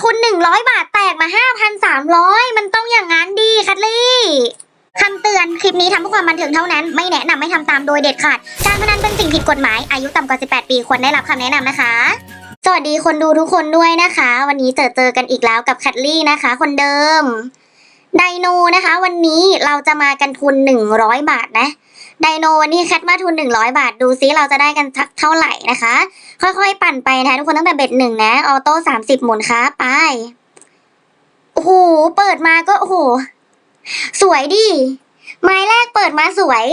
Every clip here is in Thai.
ทุนหนึ่งร้อยบาทแตกมาห้าพันสามร้อยมันต้องอย่างนั้นดีคัตลี่ คำเตือน คลิปนี้ทำเพื่อความบันเทิงเท่านั้น ไม่แนะนำให้ทำตามโดยเด็ดขาด การพนันเป็นสิ่งผิดกฎหมาย อายุต่ำกว่า 18 ปีควรได้รับคำแนะนำนะคะ สวัสดีคนดูทุกคนด้วยนะคะ วันนี้เจอเจอกันอีกแล้วกับคัตลี่นะคะ คนเดิม ไดโนนะคะ วันนี้เราจะมากันทุน 100 บาทนะ ไดโนวันนี้แคทมาทุน 100 บาท ดูซิเราจะได้กันสักเท่าไหร่นะคะ ค่อยๆ ปั่นไปนะทุกคนตั้งแต่เบ็ดหนึ่งนะ ออโต้สามสิบหมุนค้าไป โอ้โห เปิดมาก็โอ้โห สวยดิไม้แรกเปิดมาสวย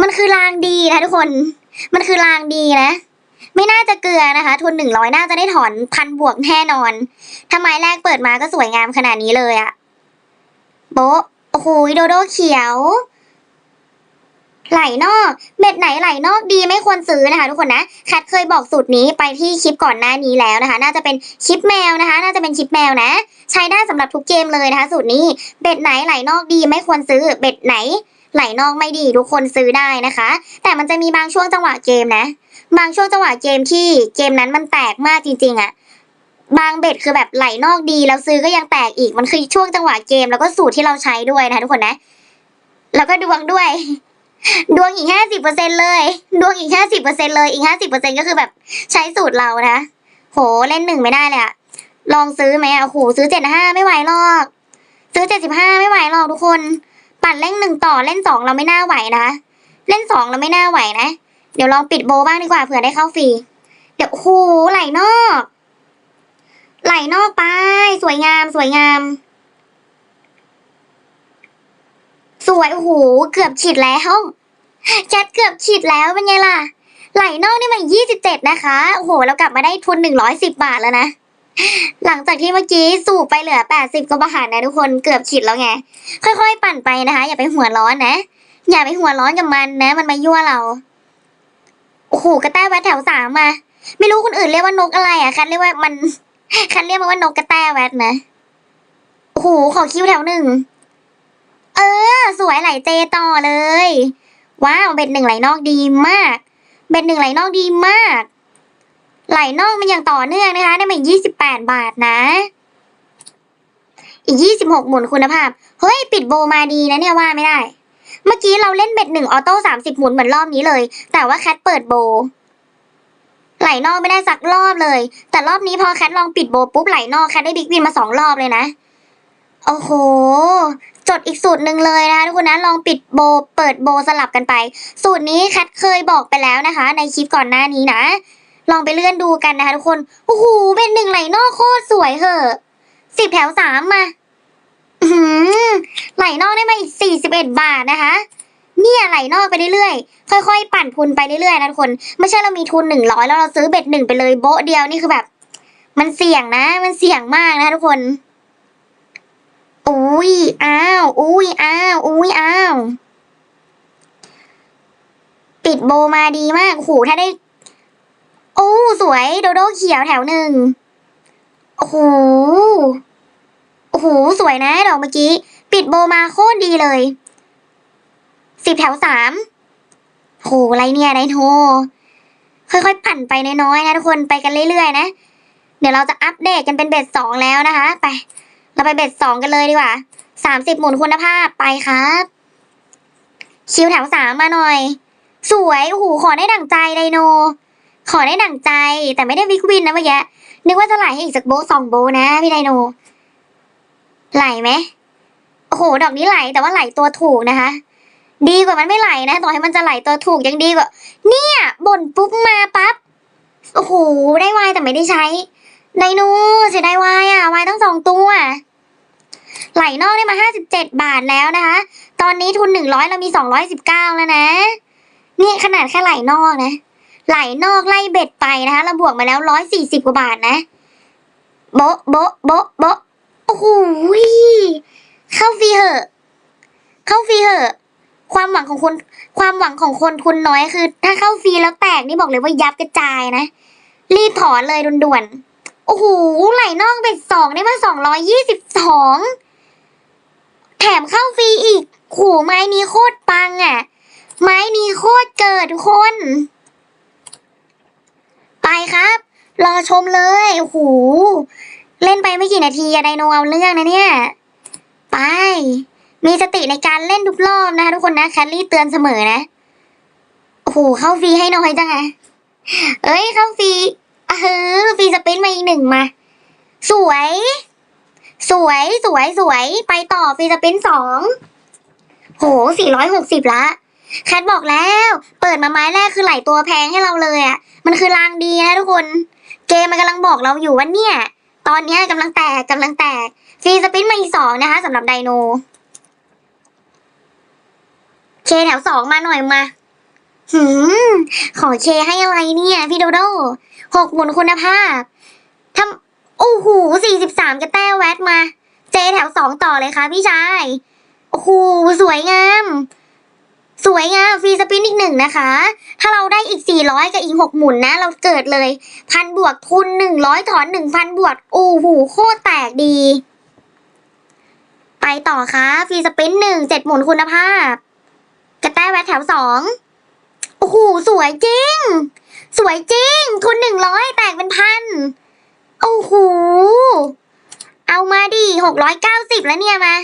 มันคือรางดีนะทุกคน มันคือรางดีนะ ไม่น่าจะเกลือนะคะ ทุนหนึ่งร้อยน่าจะได้ถอนพันบวกแน่นอนถ้าไม้แรกเปิดมาก็สวยงามขนาดนี้เลยอะโบะโอ้โหโดโดเขียว ไหลนอกเบ็ดไหนไหลนอกดีไม่ควรซื้อนะคะ ทุกคนนะแคทเคยบอกสูตรนี้ไปที่คลิปก่อนหน้านี้แล้วนะคะ น่าจะเป็นคลิปแมวนะคะ น่าจะเป็นคลิปแมวนะ ใช้ได้สำหรับทุกเกมเลยนะคะ สูตรนี้เบ็ดไหนไหลนอกดีไม่ควรซื้อเบ็ดไหนไหลนอกไม่ดีทุกคนซื้อได้นะคะ แต่มันจะมีบางช่วงจังหวะเกมนะ บางช่วงจังหวะเกมที่เกมนั้นมันแตกมากจริง ๆอะบางเบ็ดคือแบบไหลนอกดีแล้วซื้อก็ยังแตกอีกมันคือช่วงจังหวะเกม แล้วก็สูตรที่เราใช้ด้วยนะคะทุกคนนะ แล้วก็ดวงด้วย ดวงอีกห้าสิบเปอร์เซ็นเลย ดวงอีกห้าสิบเปอร์เซ็นเลย อีกห้าสิบเปอร์เซ็นก็คือแบบใช้สูตรเรานะ โหเล่นหนึ่งไม่ได้เลยอะลองซื้อไหมอะโหซื้อเจ็ดห้าไม่ไหวหรอก ซื้อเจ็ดสิบห้าไม่ไหวหรอกทุกคน ปั่นเล่นหนึ่งต่อเล่นสองเราไม่น่าไหวนะ เล่นสองเราไม่น่าไหวนะ เดี๋ยวลองปิดโบว์บ้างดีกว่าเผื่อได้เข้าฟรี เดี๋ยวโหไหลนอก ไหลนอกไป สวยงามสวยงาม ส วยโอ้โหเกือบฉีดแล้วแคทเกือบฉีดแล้วเป็นไงล่ะ ไหลนอกนี่มันยี่สิบเจ็ดนะคะโอ้โหเรากลับมาได้ทุนหนึ่งร้อยสิบบาทแล้วนะ หลังจากที่เมื่อกี้สูบไปเหลือแปดสิบกว่าบาทนะทุกคนเกือบฉีดแล้วไง ค่อยๆ ปั่นไปนะคะ อย่าไปหัวร้อนนะ อย่าไปหัวร้อนกับมันนะ มันมายั่วเราโอ้โหกระแตแวดแถวสามมา ไม่รู้คนอื่นเรียกว่านกอะไรอะคันเรียกว่ามันคันเรียกมันว่านกกระแตแวดนะโอ้โหขอคิวแถวหนึ่ง เออ สวยไหลเจต่อเลย ว้าวเบ็ดหนึ่งไหลนอกดีมาก เบ็ดหนึ่งไหลนอกดีมาก ไหลนอกมันอย่างต่อเนื่องนะคะได้มายี่สิบแปดบาทนะ อีกยี่สิบหกหมุนคุณภาพ เฮ้ย ปิดโบมาดีนะเนี่ยว่าไม่ได้ เมื่อกี้เราเล่นเบ็ดหนึ่งออโต้สามสิบหมุนเหมือนรอบนี้เลย แต่ว่าแคทเปิดโบไหลนอกไม่ได้สักรอบเลย แต่รอบนี้พอแคทลองปิดโบปุ๊บไหลนอกแคทได้บิ๊กวินมาสองรอบเลยนะ โอ้โห จดอีกสูตรหนึ่งเลยนะคะทุกคนนะลองปิดโบเปิดโบสลับกันไป สูตรนี้แคทเคยบอกไปแล้วนะคะ ในคลิปก่อนหน้านี้นะ ลองไปเลื่อนดูกันนะคะทุกคนโอ้โหเป็นหนึ่งไหลนอกโคตรสวยเหอะสิบแถวสามมาอือไหลนอกได้มาอีกสี่สิบเอ็ดบาทนะคะเนี่ยไหลนอกไปเรื่อยๆ ค่อยๆ ปั่นทุนไปเรื่อยๆนะทุกคน ไม่ใช่เรามีทุนหนึ่งร้อยแล้วเราซื้อเบ็ดหนึ่งไปเลยโบ๊ะเดียวนี่คือแบบ มันเสี่ยงนะ มันเสี่ยงมากนะทุกคน อุ้ยอ้าวอุ้ยอ้าวอุ้ยอ้าวปิดโบมาดีมากโหถ้าได้ โอ้สวยโดโดเขียวแถวหนึ่งโอ้โหโอ้โหสวยนะดอกเมื่อกี้ ปิดโบมาโคตรดีเลยสิบแถวสามโหอะไรเนี่ยไดโทค่อยๆปั่นไปน้อยๆนะทุกคนไปกันเรื่อยๆนะ เดี๋ยวเราจะอัปเดตกันเป็นเบ็ดสองแล้วนะคะ ไป เราไปเบ็ดสองกันเลยดีกว่าสามสิบหมุนคุณภาพไปครับ คิวแถวสามมาหน่อย สวยโอ้โหขอได้ดั่งใจไดโน ขอได้ดั่งใจแต่ไม่ได้วิกวินนะเมื่อกี้นึกว่าจะไหลให้อีกสักโบสองโบนะพี่ไดโน ไหลไหมโอ้โหดอกนี้ไหลแต่ว่าไหลตัวถูกนะคะ ดีกว่ามันไม่ไหลนะต่อให้มันจะไหลตัวถูกยังดีกว่า เนี่ยบ่นปุ๊บมาปั๊บโอ้โหได้วายแต่ไม่ได้ใช้ไดโนเสียดายวายอะวายตั้งสองตัว ไหลนอกได้มาห้าสิบเจ็ดบาทแล้วนะคะ ตอนนี้ทุนหนึ่งร้อยเรามีสองร้อยสิบเก้าแล้วนะ นี่ขนาดแค่ไหลนอกนะ ไหลนอกไล่เบ็ดไปนะคะ เราบวกมาแล้วร้อยสี่สิบกว่าบาทนะ โบะโบะโบะโบะโอ้โหเข้าฟรีเหอะ เข้าฟรีเหอะ ความหวังของคน ความหวังของคนทุนน้อยคือ ถ้าเข้าฟรีแล้วแตกนี่บอกเลยว่ายับกระจายนะ รีบถอนเลยด่วนๆโอ้โห ไหลนอกเบ็ดสองได้มาสองร้อยยี่สิบสอง แถมเข้าฟรีอีก ขู่ไม้นี้โคตรปังอะ ไม้นี้โคตรเกิดคน ไปครับ รอชมเลยโอ้โหเล่นไปไม่กี่นาทีอะไดโนเอาเรื่องนะเนี่ย ไป มีสติในการเล่นทุกรอบนะคะทุกคนนะแคลรี่เตือนเสมอนะโอ้โหเข้าฟรีให้น้อยจังอะเอ้ยเข้าฟรีเออฟรีสปินมาอีกหนึ่งมา สวย สวยสวยสวย ไปต่อฟรีสปินสองโหสี่ร้อยหกสิบละแคทบอกแล้ว เปิดมาไม้แรกคือไหลตัวแพงให้เราเลยอะมันคือรางดีนะทุกคน เกมมันกำลังบอกเราอยู่ว่าเนี่ย ตอนนี้กำลังแตกกำลังแตกฟีสปินมาอีกสองนะคะสำหรับไดโนเคแถวสองมาหน่อยมาหืมขอเคให้อะไรเนี่ย พี่โดโดหกหมุนคุณภาพ โอ้โหสี่สิบสามกระแต้แวดมา เจแถวสองต่อเลยค่ะพี่ชาย โอ้โหสวยงาม สวยงามฟรีสปินอีกหนึ่งนะคะ ถ้าเราได้อีกสี่ร้อยกับอีกหกหมุนนะ เราเกิดเลยพันบวกทุนหนึ่งร้อยถอนหนึ่งพันบวก โอ้โหโคตรแตกดี ไปต่อค่ะฟรีสปินหนึ่งเจ็ดหมุนคุณภาพ กระแต้แวดแถวสองโอ้โหสวยจริง สวยจริงทุนหนึ่งร้อยแตกเป็นพัน โอ้โห เอามาดิหกร้อยเก้าสิบแล้วเนี่ยมา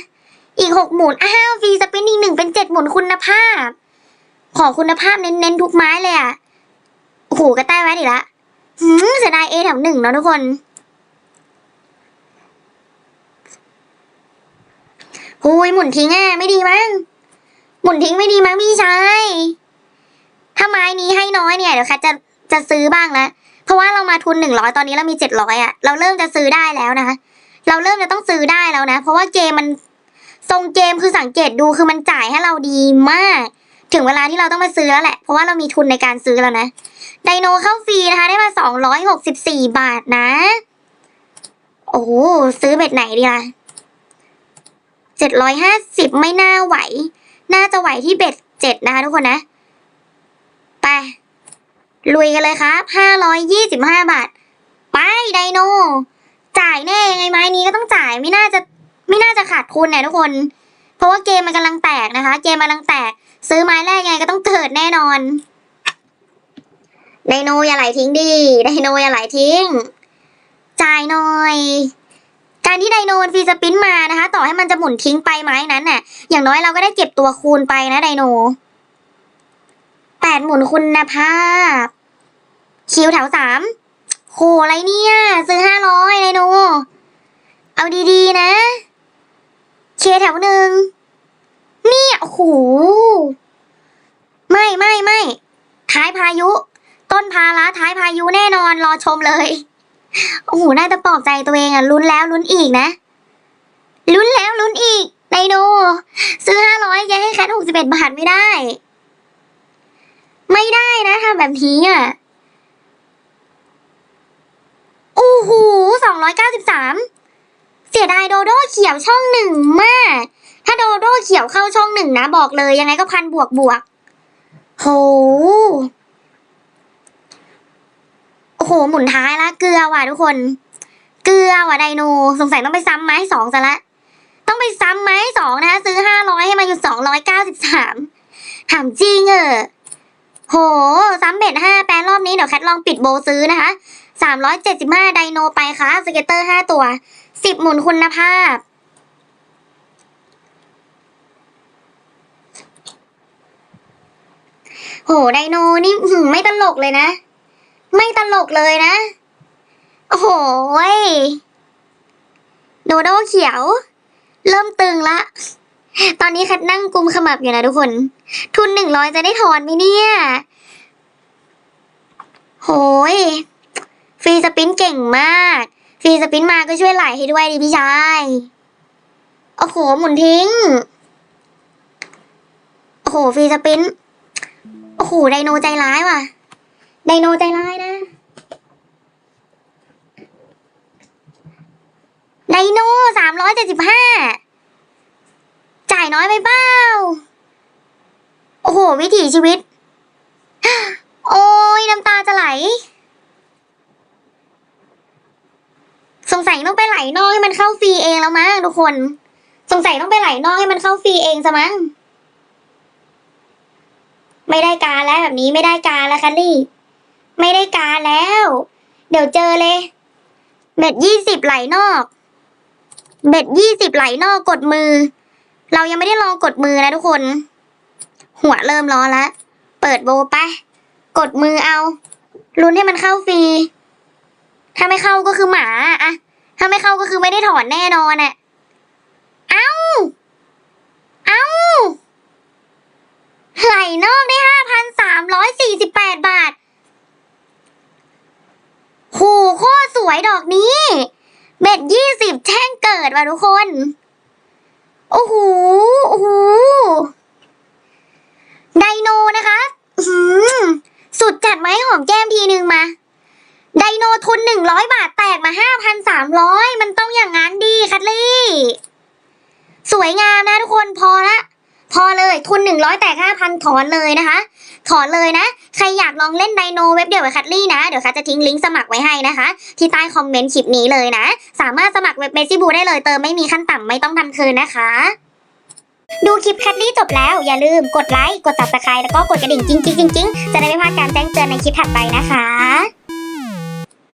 อีกหกหมุนอ้าวฟรีสปินอีกหนึ่งเป็นเจ็ดหมุนคุณภาพ ขอคุณภาพเน้นๆทุกไม้เลยอะโอ้โหกระต้แวดอีกละหืมเสียดายเอแถวหนึ่งเนาะทุกคนหุยหมุนทิ้งอะไม่ดีมั้ง หมุนทิ้งไม่ดีมั้งพี่ชาย ถ้าไม้นี้ให้น้อยเนี่ยเดี๋ยวแคทจะจะซื้อบ้างแล้ว เพราะว่าเรามาทุนหนึ่งร้อยตอนนี้เรามีเจ็ดร้อยอะเราเริ่มจะซื้อได้แล้วนะคะเราเริ่มจะต้องซื้อได้แล้วนะ เพราะว่าเกมมันทรงเกมคือสังเกตดูคือมันจ่ายให้เราดีมาก ถึงเวลาที่เราต้องมาซื้อแล้วแหละ เพราะว่าเรามีทุนในการซื้อแล้วนะไดโนเข้าฟรีนะคะ ได้มาสองร้อยหกสิบสี่บาทนะ โอ้ซื้อเบ็ดไหนดีล่ะเจ็ดร้อยห้าสิบไม่น่าไหว น่าจะไหวที่เบ็ดเจ็ดนะคะทุกคนนะ ลุยกันเลยครับห้าร้อยยี่สิบห้าบาท ไปไดโน จ่ายแน่ยังไงไม้นี้ก็ต้องจ่ายไม่น่าจะไม่น่าจะขาดทุนเนี่ยทุกคน เพราะว่าเกมมันกำลังแตกนะคะ เกมมันกำลังแตก ซื้อไม้แรกยังไงก็ต้องเถิดแน่นอนไดโนอย่าไหลทิ้งดิไดโนอย่าไหลทิ้ง จ่ายหน่อย การที่ไดโนมันฟรีสปินมานะคะ ต่อให้มันจะหมุนทิ้งไปไม้นั้นน่ะ อย่างน้อยเราก็ได้เก็บตัวคูณไปนะไดโน แปดหมุนคุณภาพ คิวแถวสามโหอะไรเนี่ย ซื้อห้าร้อยไดโน เอาดีๆนะ เคแถวหนึ่งเนี่ยโอ้โหไม่ไม่ไม่ท้ายพายุ ต้นพาละท้ายพายุแน่นอนรอชมเลยโอ้โหน่าจะปลอบใจตัวเองอะลุ้นแล้วลุ้นอีกนะลุ้นแล้วลุ้นอีกไดโนซื้อห้าร้อยแกให้แค่หกสิบเอ็ดบาทไม่ได้ ไม่ได้นะทำแบบนี้อะโอ้โหสองร้อยเก้าสิบสามเสียดายโดโดเขียวช่องหนึ่งมาก ถ้าโดโดเขียวเข้าช่องหนึ่งนะบอกเลยยังไงก็พันบวกบวกโหโอ้โห หมุนท้ายละเกลือว่ะทุกคน เกลือว่ะไดโนสงสัยต้องไปซ้ำไม้สองซะละ ต้องไปซ้ำไม้สองนะคะ ซื้อห้าร้อยให้มาอยู่สองร้อยเก้าสิบสามถามจริงเออ โหซ้ำเบ็ดห้าแปลรอบนี้เดี๋ยวแคทลองปิดโบซื้อนะคะสามร้อยเจ็ดสิบห้าไดโนไปค่ะสเก็ตเตอร์ห้าตัวสิบหมุนคุณภาพโหไดโนนี่หือไม่ตลกเลยนะ ไม่ตลกเลยนะ โอ้โหโดโดเขียว เริ่มตึงละ ตอนนี้แคทนั่งกุมขมับอยู่นะทุกคน ทุนหนึ่งร้อยจะได้ถอนไหมเนี่ย โหย ฟรีสปินเก่งมาก ฟรีสปินมาก็ช่วยไหลให้ด้วยดิพี่ชาย โอ้โห หมุนทิ้ง โอ้โห ฟรีสปิน โอ้โห ไดโนใจร้ายว่ะ ไดโนใจร้ายนะ ไดโนสามร้อยเจ็ดสิบห้า น้อยไปเปล่า โอ้โห วิถีชีวิต โอ้ยน้ำตาจะไหล สงสัยต้องไปไหลนอกให้มันเข้าฟรีเองแล้วมั้งทุกคน สงสัยต้องไปไหลนอกให้มันเข้าฟรีเองซะมั้ง ไม่ได้การแล้วแบบนี้ไม่ได้การแล้วคันลี่ไม่ได้การแล้ว เดี๋ยวเจอเลยเบ็ดยี่สิบไหลนอก เบ็ดยี่สิบไหลนอกกดมือ เรายังไม่ได้ลองกดมือนะทุกคน หัวเริ่มร้อนแล้วเปิดโบไป กดมือเอา ลุ้นให้มันเข้าฟรี ถ้าไม่เข้าก็คือหมาอะ ถ้าไม่เข้าก็คือไม่ได้ถอนแน่นอนอะเอ้า เอ้า ไหลนอกได้ห้าพันสามร้อยสี่สิบแปดบาทโหโคตรสวยดอกนี้ เบ็ดยี่สิบแช่งเกิดว่ะทุกคน โอ้โห โอ้โห ไดโนนะคะหืมสุดจัดไหมหอมแก้มทีนึงมา ไดโนทุนหนึ่งร้อยบาทแตกมาห้าพันสามร้อยมันต้องอย่างนั้นดีคัตลี่ สวยงามนะทุกคนพอละ พอเลยทุนหนึ่งร้อยแตกห้าพันถอนเลยนะคะ ถอนเลยนะ ใครอยากลองเล่นไดโนเว็บเดียวกับคัตลี่นะ เดี๋ยวคัทจะทิ้งลิงก์สมัครไว้ให้นะคะ ที่ใต้คอมเมนต์คลิปนี้เลยนะ สามารถสมัครเว็บเมซิบูได้เลยเติมไม่มีขั้นต่ำไม่ต้องทำคืนนะคะ ดูคลิปคัตลี่จบแล้ว อย่าลืมกดไลค์กด subscribe แล้วก็กดกระดิ่งจริงๆๆๆจะได้ไม่พลาดการแจ้งเตือนในคลิปถัดไปนะคะ